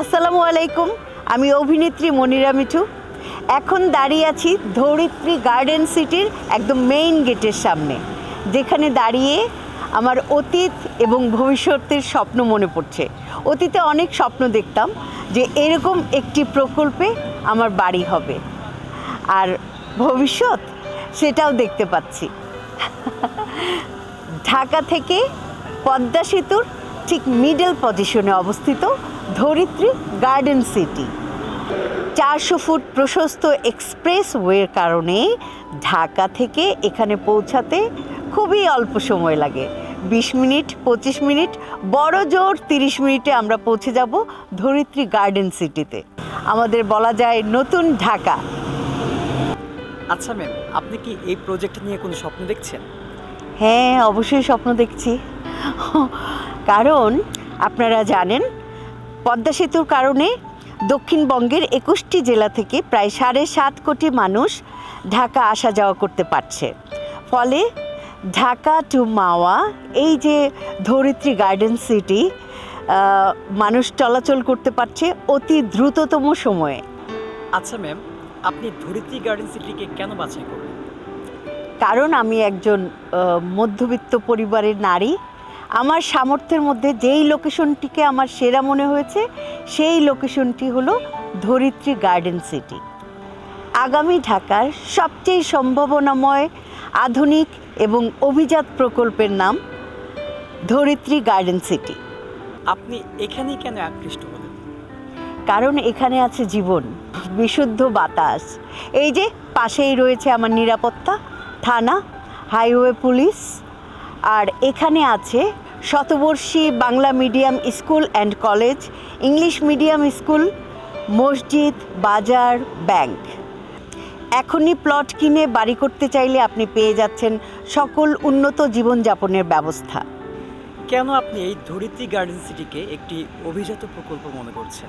আসসালামু আলাইকুম, আমি অভিনেত্রী মনিরা মিঠু। এখন দাঁড়িয়ে আছি ধরিত্রী গার্ডেন সিটির একদম মেইন গেটের সামনে, যেখানে দাঁড়িয়ে আমার অতীত এবং ভবিষ্যতের স্বপ্ন মনে পড়ছে। অতীতে অনেক স্বপ্ন দেখতাম যে এরকম একটি প্রকল্পে আমার বাড়ি হবে, আর ভবিষ্যৎ সেটাও দেখতে পাচ্ছি। ঢাকা থেকে পদ্মা সেতুর ঠিক মিডল পজিশনে অবস্থিত ধরিত্রী গার্ডেন সিটি চারশো ফুট প্রশস্ত এক্সপ্রেস ওয়ের কারণে ঢাকা থেকে এখানে পৌঁছাতে খুবই অল্প সময় লাগে। বিশ মিনিট পঁচিশ মিনিট বড় জোর তিরিশ মিনিটে আমরা পৌঁছে যাব ধরিত্রী গার্ডেন সিটিতে আমাদের বলা যায় নতুন ঢাকা। আচ্ছা ম্যাম আপনি কি এই প্রজেক্ট নিয়ে কোনো স্বপ্ন দেখছেন? হ্যাঁ অবশ্যই স্বপ্ন দেখছি। কারণ আপনারা জানেন পদ্মা সেতুর কারণে দক্ষিণবঙ্গের একুশটি জেলা থেকে প্রায় সাড়ে সাত কোটি মানুষ ঢাকা আসা যাওয়া করতে পারছে। ফলে ঢাকা টু মাওয়া এই যে ধরিত্রী গার্ডেন সিটি মানুষ চলাচল করতে পারছে অতি দ্রুততম সময়ে। আচ্ছা ম্যাম আপনি ধরিত্রী গার্ডেন সিটিকে কেন বাছাই করলেন? কারণ আমি একজন মধ্যবিত্ত পরিবারের নারী। আমার সামর্থ্যের মধ্যে যেই লোকেশনটিকে আমার সেরা মনে হয়েছে সেই লোকেশনটি হলো ধরিত্রী গার্ডেন সিটি। আগামী ঢাকার সবচেয়ে সম্ভাবনাময় আধুনিক এবং অভিজাত প্রকল্পের নাম ধরিত্রী গার্ডেন সিটি। আপনি এখানে কেন আকৃষ্ট হলেন? কারণ এখানে আছে জীবন বিশুদ্ধ বাতাস। এই যে পাশেই রয়েছে আমার নিরাপত্তা থানা হাইওয়ে পুলিশ আর এখানে আছে শতবর্ষী Bangla medium school and college English medium school মসজিদ বাজার ব্যাংক। এখনই প্লট কিনে বাড়ি করতে চাইলে আপনি পেয়ে যাচ্ছেন সকল উন্নত জীবনযাপনের ব্যবস্থা। কেন আপনি এই ধরিত্রী গার্ডেন সিটিকে একটি অভিজাত প্রকল্প মনে করছেন?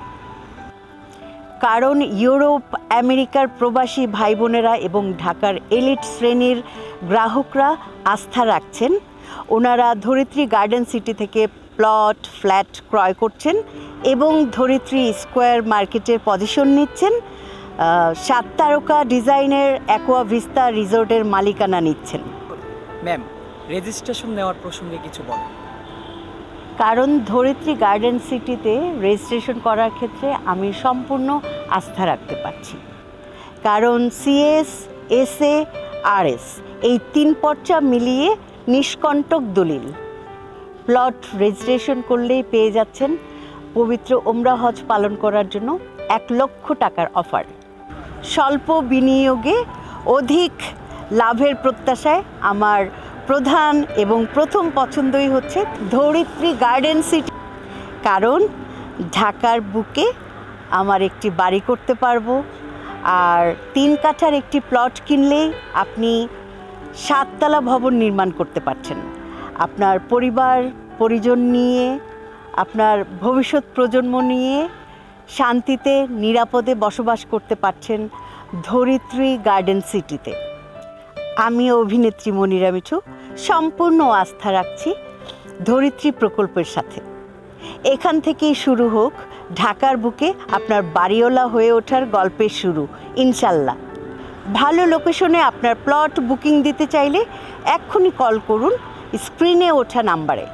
কারণ ইউরোপ আমেরিকার প্রবাসী ভাই বোনেরা এবং ঢাকার এলিট শ্রেণির গ্রাহকরা আস্থা রাখছেন ওনারা ধরিত্রী গার্ডেন সিটি থেকে প্লট ফ্ল্যাট ক্রয় করছেন এবং ধরিত্রী স্কোয়ার মার্কেটের পজিশন নিচ্ছেন। সাত তারকা ডিজাইনের অ্যাকোয়া ভিস্তা রিসোর্টের মালিকানা নিচ্ছেন। ম্যাম রেজিস্ট্রেশন নেওয়ার প্রসঙ্গে কিছু বলেন। কারণ ধরিত্রী গার্ডেন সিটিতে রেজিস্ট্রেশন করার ক্ষেত্রে আমি সম্পূর্ণ আস্থা রাখতে পারছি। কারণ সিএস এসএ আরএস এই তিন পর্চা মিলিয়ে নিষ্কণ্টক দলিল। প্লট রেজিস্ট্রেশন করলেই পেয়ে যাচ্ছেন পবিত্র ওমরা হজ পালন করার জন্য এক লক্ষ টাকার অফার। স্বল্প বিনিয়োগে অধিক লাভের প্রত্যাশায় আমার প্রধান এবং প্রথম পছন্দই হচ্ছে ধরিত্রী গার্ডেন সিটি। কারণ ঢাকার বুকে আমার একটি বাড়ি করতে পারব, আর তিন কাঠার একটি প্লট কিনলেই আপনি সাততলা ভবন নির্মাণ করতে পারছেন। আপনার পরিবার, পরিজন নিয়ে, আপনার ভবিষ্যৎ প্রজন্ম নিয়ে শান্তিতে, নিরাপদে বসবাস করতে পারছেন ধরিত্রী গার্ডেন সিটিতে। আমি অভিনেত্রী মনিরা মিঠু, সম্পূর্ণ আস্থা রাখছি ধরিত্রী প্রকল্পের সাথে। এখান থেকেই শুরু হোক ঢাকার বুকে আপনার বাড়িওয়ালা হয়ে ওঠার গল্পের শুরু, ইনশাল্লাহ। ভালো লোকেশনে আপনার প্লট বুকিং দিতে চাইলে এক্ষুনি কল করুন স্ক্রিনে ওঠা নাম্বারে